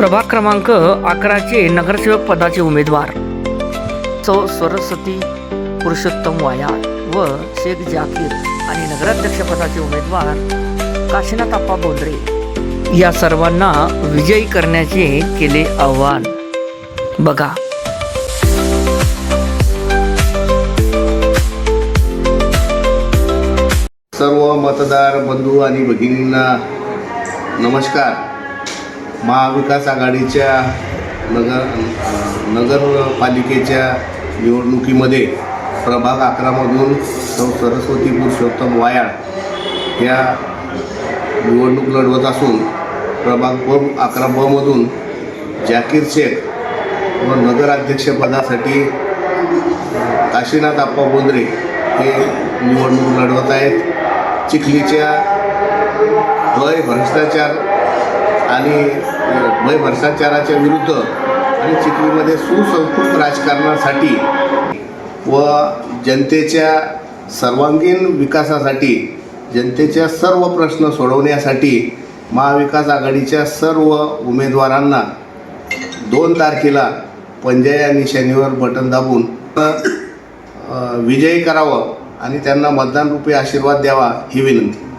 प्रभाग क्रमांक अकराचे नगरसेवक पदाचे उमेदवार. सौ सरस्वती पुरुषोत्तम वायाळ व शेख जाकीर आणि नगराध्यक्ष पदाचे उमेदवार काशीनाथ आप्पा बोंद्रे. या सर्वांना विजयी करण्याचे केले आव्हान. बघा. सर्व मतदार बंधू आणि भगिनींना नमस्कार. महाविकास आघाडीच्या नगर नगरपालिकेच्या निवडणुकीमध्ये प्रभाग अकरामधून सौ सरस्वती पुरुषोत्तम वायाळ या निवडणूक लढवत असून प्रभाग ब अकरा बमधून जाकीर शेख व नगराध्यक्षपदासाठी काशीनाथ आप्पा बोंद्रे हे निवडणूक लढवत आहेत. चिखलीच्या भय भ्रष्टाचार आणि भय भ्रष्टाचाराच्या विरुद्ध आणि चिखलीमध्ये सुसंस्कृत राजकारणासाठी व जनतेच्या सर्वांगीण विकासासाठी जनतेच्या सर्व प्रश्न सोडवण्यासाठी महाविकास आघाडीच्या सर्व उमेदवारांना दोन तारखेला पंजा या निशाणीवर बटन दाबून विजयी करावं आणि त्यांना मतदान रूपी आशीर्वाद द्यावा ही विनंती.